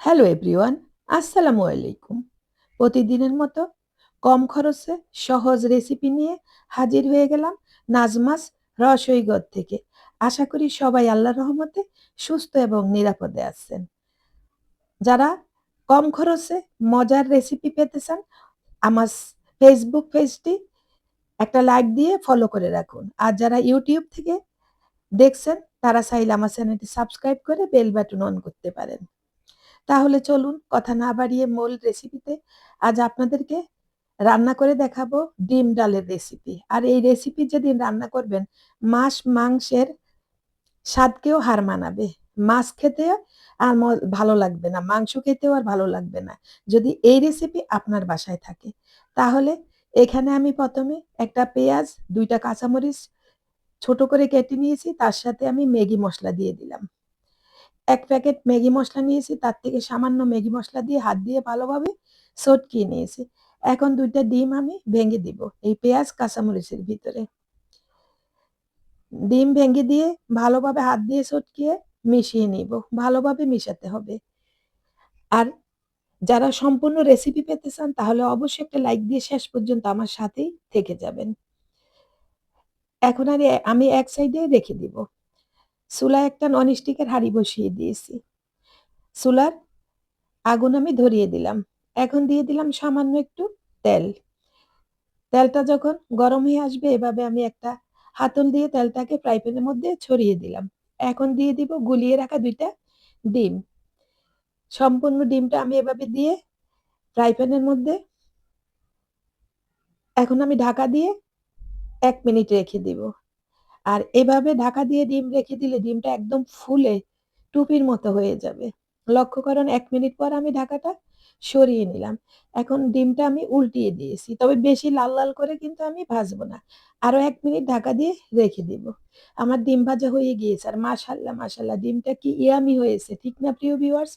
Hello everyone আসসালামু আলাইকুম প্রতিদিনের মতো কম খরচে সহজ রেসিপি নিয়ে হাজির হয়ে গেলাম নাজমাস রসইগর থেকে। আশা করি সবাই আল্লাহর রহমতে সুস্থ এবং নিরাপদে আছেন। যারা কম খরচে মজার রেসিপি পেতে চান, আমার ফেসবুক পেজটি একটা লাইক দিয়ে ফলো করে রাখুন। আর যারা ইউটিউব থেকে দেখছেন, তারা চাইলে আমার চ্যানেলটি সাবস্ক্রাইব করে বেল বাটন অন করতে পারেন। তাহলে চলুন কথা না বাড়িয়ে মূল রেসিপিতে আজ আপনাদেরকে রান্না করে দেখাবো ডিম ডালের রেসিপি আর এই রেসিপি যেদিন রান্না করবেন মাছ মাংসের স্বাদকেও হার মানাবে। মাছ খেতে আর ভালো লাগবে না, মাংস খেতেও আর ভালো লাগবে না। যদি এই রেসিপি আপনার বাসায় থাকে, তাহলে এখানে আমি প্রথমে একটা পেঁয়াজ, দুইটা কাঁচামরিচ ছোট করে কেটে নিয়েছি, তার সাথে আমি ম্যাগি মশলা দিয়ে দিলাম। এক প্যাকেট ম্যাগি মশলা নিয়েছি, তার থেকে সামান্য ম্যাগি মশলা দিয়ে হাত দিয়ে ভালোভাবে সটকিয়ে নিয়েছি। এখন দুইটা ডিম আমি ভেঙে দিব এই পেঁয়াজ কাঁচামরিচের ভিতরে। ডিম ভেঙে দিয়ে ভালোভাবে হাত দিয়ে সটকিয়ে মিশিয়ে নিব, ভালোভাবে মিশাতে হবে। আর যারা সম্পূর্ণ রেসিপি পেতে চান, তাহলে অবশ্যই একটা লাইক দিয়ে শেষ পর্যন্ত আমার সাথেই থেকে যাবেন। এখন আর আমি এক সাইডে রেখে দিব। চুলায় একটা ননস্টিকের হাঁড়ি বসিয়ে দিয়েছি। চুলার আগুন আমি ধরিয়ে দিলাম। এখন দিয়ে দিলাম সামান্য একটু তেল। তেলটা যখন গরম হয়ে আসবে, এভাবে আমি একটা হাতল দিয়ে তেলটাকে ফ্রাই প্যানের মধ্যে ছড়িয়ে দিলাম। এখন দিয়ে দিব গুলিয়ে রাখা দুইটা ডিম। সম্পূর্ণ ডিমটা আমি এভাবে দিয়ে ফ্রাই প্যানের মধ্যে এখন আমি ঢাকা দিয়ে এক মিনিট রেখে দিব। আর এভাবে ঢাকা দিয়ে ডিম রেখে দিলে ডিমটা একদম ফুলে, টুপির মতো হয়ে যাবে। লক্ষ্য করুন, এক মিনিট পর আমি ঢাকাটা সরিয়ে নিলাম। এখন ডিমটা আমি উল্টিয়ে দিয়েছি, তবে বেশি লাল লাল করে কিন্তু আমি ভাজবো না। আরও এক মিনিট ঢাকা দিয়ে রেখে দিব। আমার ডিম ভাজা হয়ে গিয়েছে, আর মাশাল্লাহ মাশাল্লাহ, ডিমটা কি ইয়ামি হয়েছে, ঠিক না প্রিয় ভিউয়ার্স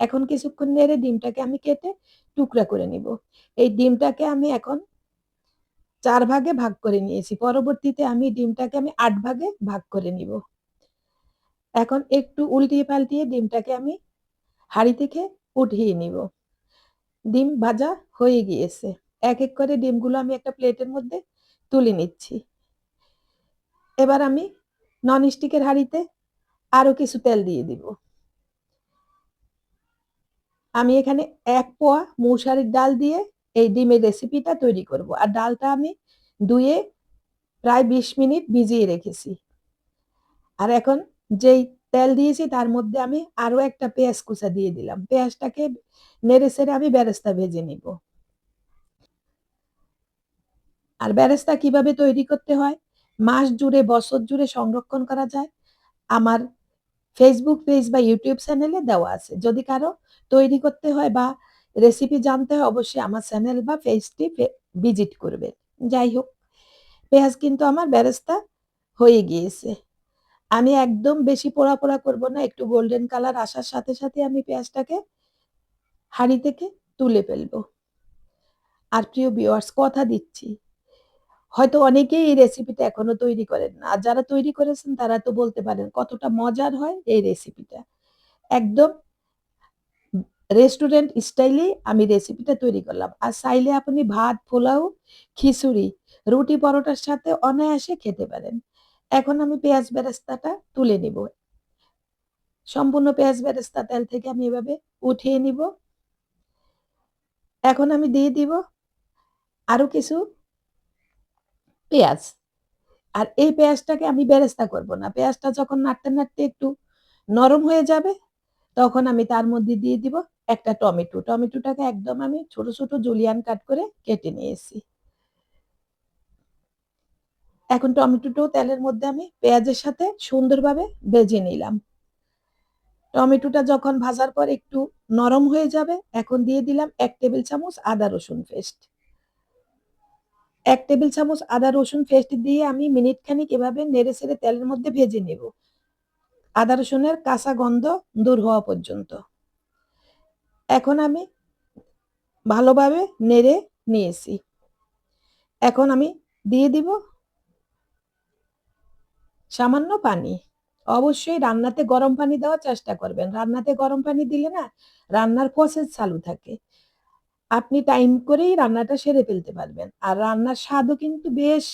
এখন কিছুক্ষণ নেড়ে ডিমটাকে আমি কেটে টুকরা করে নিব। এই ডিমটাকে আমি এখন চার ভাগে ভাগ করে নিয়েছি। পরবর্তীতে আমি ডিমটাকে আমি আট ভাগে ভাগ করে নিব। এখন একটু উল্টিয়ে পাল্টিয়ে ডিমটাকে আমি হাঁড়ি থেকে উঠিয়ে নিব। ডিম ভাজা হয়ে গিয়েছে। এক এক করে ডিমগুলো আমি একটা প্লেটের মধ্যে তুলে নিচ্ছি। এবার আমি নন স্টিকের হাঁড়িতে আরও কিছু তেল দিয়ে দিব। আমি এখানে এক পোয়া মৌসারির ডাল দিয়ে এই ডিমের রেসিপিটা তৈরি করব। আর ডালটা আমি ধুয়ে প্রায় বিশ মিনিট ভিজিয়ে রেখেছি। আর এখন যেই তেল দিয়েছি তার মধ্যে আমি আরও একটা পেঁয়াজ কুচা দিয়ে দিলাম। পেঁয়াজটাকে নেড়ে সেড়ে আমি ব্যারেস্তা ভেজে নিব। আর ব্যারেস্তা কীভাবে তৈরি করতে হয়? মাস জুড়ে, বছর জুড়ে সংরক্ষণ করা যায়। আমার ফেসবুক পেজ বা ইউটিউব চ্যানেলে দেওয়া আছে। যদি কারও তৈরি করতে হয় বা রেসিপি জানতে হয়, অবশ্যই আমার চ্যানেল বা পেজটি ভিজিট করবেন। যাই হোক, পেঁয়াজ কিন্তু আমার বেরেস্তা হয়ে গিয়েছে। আমি একদম বেশি পোড়া পোড়া করব না, একটু গোল্ডেন কালার আসার সাথে সাথে আমি পেঁয়াজটাকে হাঁড়ি থেকে তুলে ফেলব। আর প্রিয় ভিওয়ার্স কথা দিচ্ছি। হয়তো অনেকেই এই রেসিপিটা এখনও তৈরি করেন আর যারা তৈরি করেছেন, তারা তো বলতে পারেন কতটা মজার হয় এই রেসিপিটা একদম রেস্টুরেন্ট স্টাইলেই আমি রেসিপিটা তৈরি করলাম। আর চাইলে আপনি ভাত, পোলাও, খিচুড়ি, রুটি পরোটার সাথে অনায়াসে খেতে পারেন। এখন আমি পেঁয়াজ বেরেস্তাটা তুলে নিব। সম্পূর্ণ পেঁয়াজ বেরেস্তা তেল থেকে আমি এভাবে উঠিয়ে নিব। এখন আমি দিয়ে দিব আরও কিছু পেঁয়াজ। আর এই পেঁয়াজটাকে আমি বেরেস্তা করব না। পেঁয়াজটা যখন নাড়তে নাড়তে একটু নরম হয়ে যাবে, তখন আমি তার মধ্যে দিয়ে দিব একটা টমেটো। টমেটোটাকে একদম আমি ছোট ছোট জুলিয়ান কাট করে কেটে নিয়েছি। এখন টমেটোটাও তেলের মধ্যে আমি পেঁয়াজের সাথে সুন্দরভাবে ভেজে নিলাম। টমেটোটা যখন ভাজার পর একটু নরম হয়ে যাবে, এখন দিয়ে দিলাম এক টেবিল চামচ আদা রসুন পেস্ট। এক টেবিল চামচ আদা রসুন পেস্ট দিয়ে আমি মিনিট খানিক এভাবে নেড়ে ছেড়ে তেলের মধ্যে ভেজে নেব। আদা রসুনের কাঁচা গন্ধ দূর হওয়া পর্যন্ত। এখন আমি ভালোভাবে নেড়ে নিয়েছি এখন আমি দিয়ে দিব সামান্য পানি অবশ্যই রান্নাতে গরম পানি দেওয়ার চেষ্টা করবেন। রান্নাতে গরম পানি দিলে না রান্নার প্রসেস চালু থাকে। আপনি টাইম করেই রান্নাটা সেরে ফেলতে পারবেন। আর রান্নার স্বাদও কিন্তু বেশ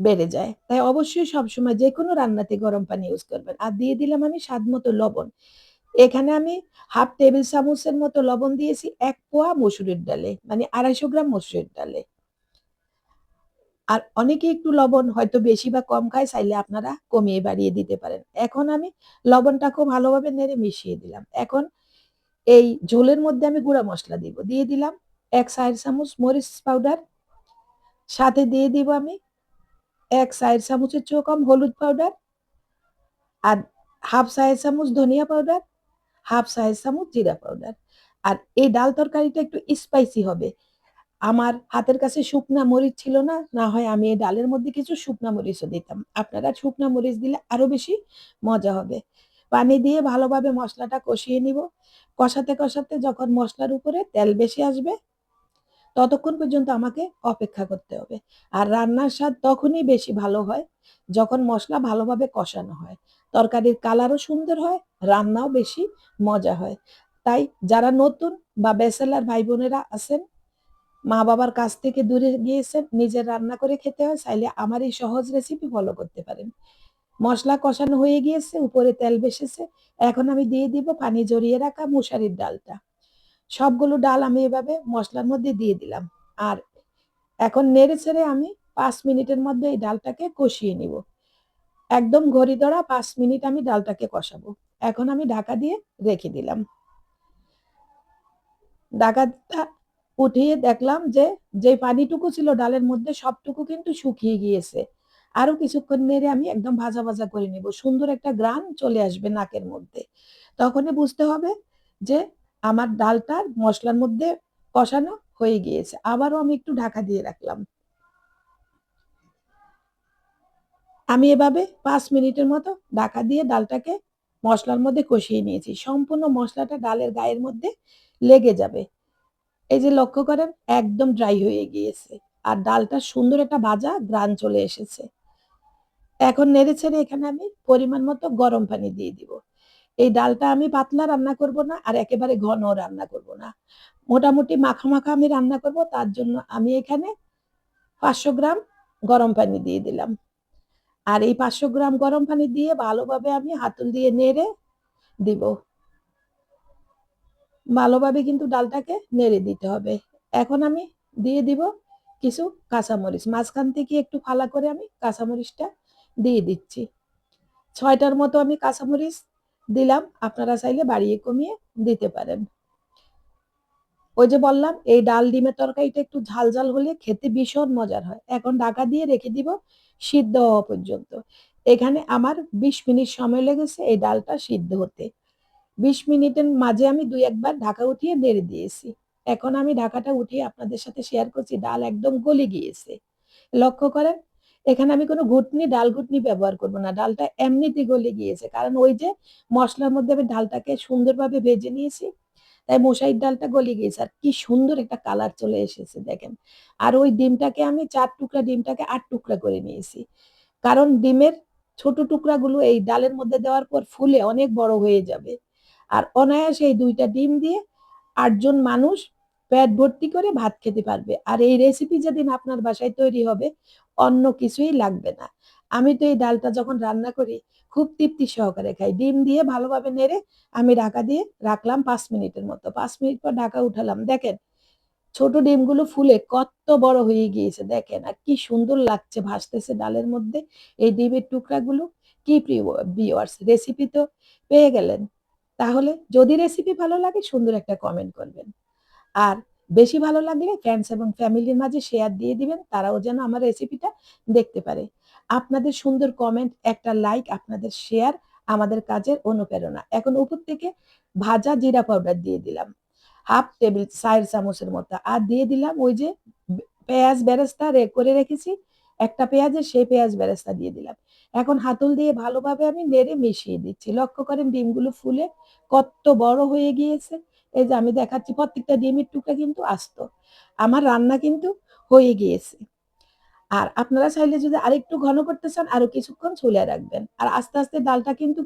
বেড়ে যায়। তাই অবশ্যই সবসময় যে কোনো রান্নাতে গরম পানি ইউজ করবেন। আর দিয়ে দিলাম আমি স্বাদ মতো লবণ। এখানে আমি হাফ টেবিল চামচের মতো লবণ দিয়েছি এক পোয়া মসুরের ডালে, মানে ২৫০ গ্রাম মসুরের ডালে। আর অনেকে একটু লবণ হয়তো বেশি বা কম খায়, চাইলে আপনারা কমিয়ে বাড়িয়ে দিতে পারেন। এখন আমি লবণটা খুব ভালোভাবে নেড়ে মিশিয়ে দিলাম। এখন এই ঝোলের মধ্যে আমি গুঁড়া মশলা দিব। দিয়ে দিলাম এক চায়ের চামচ মরিচ পাউডার, সাথে দিয়ে দিব আমি এক চায়ের চামচের চেয়েও কম হলুদ পাউডার, আর হাফ চায়ের চামচ ধনিয়া পাউডার, হাফ চায়ের চামচ জিরা পাউডার। আর এই ডাল তরকারিটা একটু স্পাইসি হবে। আমার হাতের কাছে শুকনা মরিচ ছিল না, না হয় আমি এই ডালের মধ্যে কিছু শুকনা মরিচও দিতাম। আপনারা শুকনা মরিচ দিলে আরও বেশি মজা হবে। পানি দিয়ে ভালোভাবে মশলাটা কষিয়ে নিব। কষাতে, কষাতে যখন মশলার উপরে তেল বেশি আসবে, ততক্ষণ পর্যন্ত আমাকে অপেক্ষা করতে হবে। আর রান্নার স্বাদ তখনই বেশি ভালো হয়, যখন মশলা ভালোভাবে কষানো হয়। তরকারির কালারও সুন্দর হয়, রান্নাও বেশি মজা হয়। তাই যারা নতুন বা বেসেলার ভাই-বোনেরা আছেন, মা-বাবার কাছ থেকে দূরে গিয়েছেন, নিজের রান্না করে খেতে হয়, চাইলে আমার এই সহজ রেসিপি ফলো করতে পারেন। মশলা কষানো হয়ে গিয়েছে, উপরে তেল ভেসেছে। এখন আমি দিয়ে দিব পানি জড়িয়ে রাখা মশারির ডালটা। সবগুলো ডাল আমি এভাবে মশলার মধ্যে দিয়ে দিলাম। আর এখন নেড়ে ছেড়ে আমি পাঁচ মিনিটের মধ্যে এই ডালটাকে কষিয়ে নিব। একদম ঘড়ি ধরা পাঁচ মিনিট আমি ডালটাকে কষাবো। এখন আমি ঢাকা দিয়ে রেখে দিলাম। ঢাকাটা উঠিয়ে দেখলাম যে, যে পানিটুকু ছিল ডালের মধ্যে সবটুকু কিন্তু শুকিয়ে গিয়েছে। আরও কিছুক্ষণ নেড়ে আমি একদম ভাজা, ভাজা করে নিব। সুন্দর একটা গ্রান চলে আসবে নাকের মধ্যে। তখনই বুঝতে হবে যে আমার ডালটা মশলার মধ্যে কষানো হয়ে গিয়েছে। আবারও আমি একটু ঢাকা দিয়ে রাখলাম। আমি এভাবে পাঁচ মিনিটের মতো ঢাকা দিয়ে ডালটাকে মশলার মধ্যে কষিয়ে নিয়েছি। সম্পূর্ণ মশলাটা ডালের গায়ের মধ্যে লেগে যাবে। এই যে লক্ষ্য করেন একদম ড্রাই হয়ে গিয়েছে। আর ডালটা সুন্দর একটা ভাজা গ্রান চলে এসেছে। এখন নেড়ে-চেড়ে এখানে আমি পরিমাণ মতো গরম পানি দিয়ে দিব। এই ডালটা আমি পাতলা রান্না করব না, আর একেবারে ঘনও রান্না করব না। মোটামুটি মাখা, মাখা আমি রান্না করব। তার জন্য আমি এখানে ৫০০ গ্রাম গরম পানি দিয়ে দিলাম। আর এই ৫০০ গ্রাম গরম পানি দিয়ে ভালোভাবে আমি হাতল দিয়ে নেড়ে দিব। ভালোভাবে কিন্তু ডালটাকে নেড়ে দিতে হবে। এখন আমি দিয়ে দিব কিছু কাঁচামরিচ। মাঝখান থেকে একটু ফালা করে আমি কাঁচামরিচটা দিয়ে দিচ্ছি। ছয়টার মতো আমি কাঁচামরিচ দিলাম। আপনারা চাইলে বাড়িয়ে কমিয়ে দিতে পারেন। ওই যে বললাম এই ডাল ডিমের তরকারিটা একটু ঝাল, ঝাল হলে খেতে ভীষণ মজার হয়। এখন ঢাকা দিয়ে রেখে দিব সিদ্ধ হওয়া পর্যন্ত। এখানে আমার ২০ মিনিট সময় লেগেছে এই ডালটা সিদ্ধ হতে। ২০ মিনিটের মাঝে আমি দুই একবার ঢাকা উঠিয়ে নেড়ে দিয়েছি। এখন আমি ঢাকাটা উঠিয়ে আপনাদের সাথে শেয়ার করছি ডাল একদম গলে গিয়েছে। লক্ষ্য করেন এখানে আমি কোনো ঘুটনি, ডাল ঘুটনি ব্যবহার করব না। ডালটা এমনিতেই গলে গিয়েছে। কারণ ওই যে মশলার মধ্যে আমি ডালটাকে সুন্দরভাবে ভেজে নিয়েছি। তাই মশারির ডালটা গলে গিয়েছে। আর কি সুন্দর একটা কালার চলে এসেছে দেখেন। আর ওই ডিমটাকে আমি চার টুকরা ডিমটাকে আট টুকরা করে নিয়েছি। কারণ ডিমের ছোট টুকরাগুলো এই ডালের মধ্যে দেওয়ার পর ফুলে অনেক বড় হয়ে যাবে। আর অনায়াসে এই ২ টা ডিম দিয়ে আটজন মানুষ পেট ভর্তি করে ভাত খেতে পারবে। আর এই রেসিপি যেদিন আপনার বাসায় তৈরি হবে, অন্য কিছুই লাগবে না। আমি তো এই ডালটা যখন রান্না করি, খুব তৃপ্তি সহকারে খাই। ডিম দিয়ে ভালোভাবে নেড়ে আমি ঢাকা দিয়ে রাখলাম পাঁচ মিনিটের মতো। পাঁচ মিনিট পর ঢাকা উঠালাম। দেখেন, ছোট ডিমগুলো ফুলে কত বড় হয়ে গিয়েছে দেখেন। আর কি সুন্দর লাগছে ভাসতেছে ডালের মধ্যে এই ডিমের টুকরাগুলো। কি প্রিয় ভিউয়ার্স রেসিপি তো পেয়ে গেলেন। তাহলে যদি রেসিপি ভালো লাগে, সুন্দর একটা কমেন্ট করবেন। আর বেশি ভালো লাগলে ফ্রেন্ডস এবং ফ্যামিলির মাঝে শেয়ার দিয়ে দিবেন। তারাও যেন আমার রেসিপিটা দেখতে পারে। আপনাদের সুন্দর কমেন্ট, একটা লাইক, আপনাদের শেয়ার আমাদের কাজের অনুপ্রেরণা। এখন উপর থেকে ভাজা জিরা পাউডার দিয়ে দিলাম। হাফ টেবিল ৪ চামচের মতো। আর দিয়ে দিলাম ওই যে পেঁয়াজ বেরেস্তা করে রেখেছি। একটা পেঁয়াজের সেই পেঁয়াজ বেরেস্তা দিয়ে দিলাম। এখন হাতল দিয়ে ভালোভাবে আমি নেড়ে মিশিয়ে দিচ্ছি। লক্ষ্য করেন ডিমগুলো ফুলে কত বড় হয়ে গিয়েছে। এই যে আমি দেখাচ্ছি প্রত্যেকটা ডিমের টুকরা কিন্তু আসতো আমার রান্না কিন্তু হয়ে গিয়েছে। আর আপনারা চাইলে যদি আরেকটু ঘন করতে চান আরও কিছুক্ষণ চুলায় রাখবেন। আর আস্তে, আস্তে ডালটা কিন্তু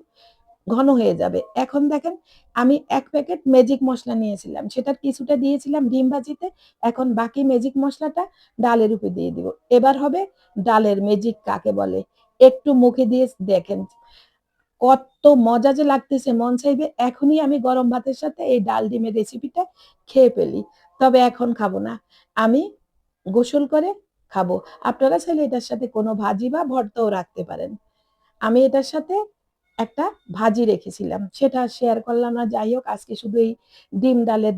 ঘন হয়ে যাবে। এখন দেখেন আমি এক প্যাকেট ম্যাজিক মশলা নিয়েছিলাম। সেটার কিছুটা দিয়েছিলাম ডিম ভাজিতে। এখন বাকি ম্যাজিক মশলাটা ডালের উপর দিয়ে দিব। এবার হবে ডালের ম্যাজিক কাকে বলে? একটু মুখে দিয়ে দেখেন। কত মজা যে লাগতেছে মন চাইবে এখনই আমি গরম ভাতের সাথে এই ডাল ডিমের রেসিপিটা খেয়ে ফেলি। তবে এখন খাব না। আমি গোসল করে খাব। আপনারা চাইলে এটার সাথে কোনো ভাজি বা ভর্তাও রাখতে পারেন। আমি এটার সাথে একটা ভাজি রেখেছিলাম। সেটা শেয়ার করলাম না। যাই হোক, আজকে শুধু এই ডিম ডালের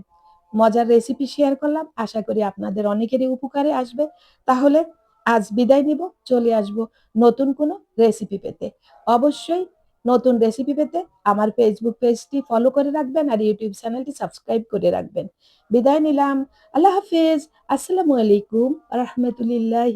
মজার রেসিপি শেয়ার করলাম। আশা করি আপনাদের অনেকেরই উপকারে আসবে। তাহলে আজ বিদায় নিব। চলে আসব নতুন কোনো রেসিপি পেতে। অবশ্যই নতুন রেসিপি পেতে আমার ফেসবুক পেজটি ফলো করে রাখবেন আর ইউটিউব চ্যানেলটি সাবস্ক্রাইব করে রাখবেন। বিদায় নিলাম। আল্লাহ হাফেজ। আসসালামু আলাইকুম রহমতুলিল্লাহ।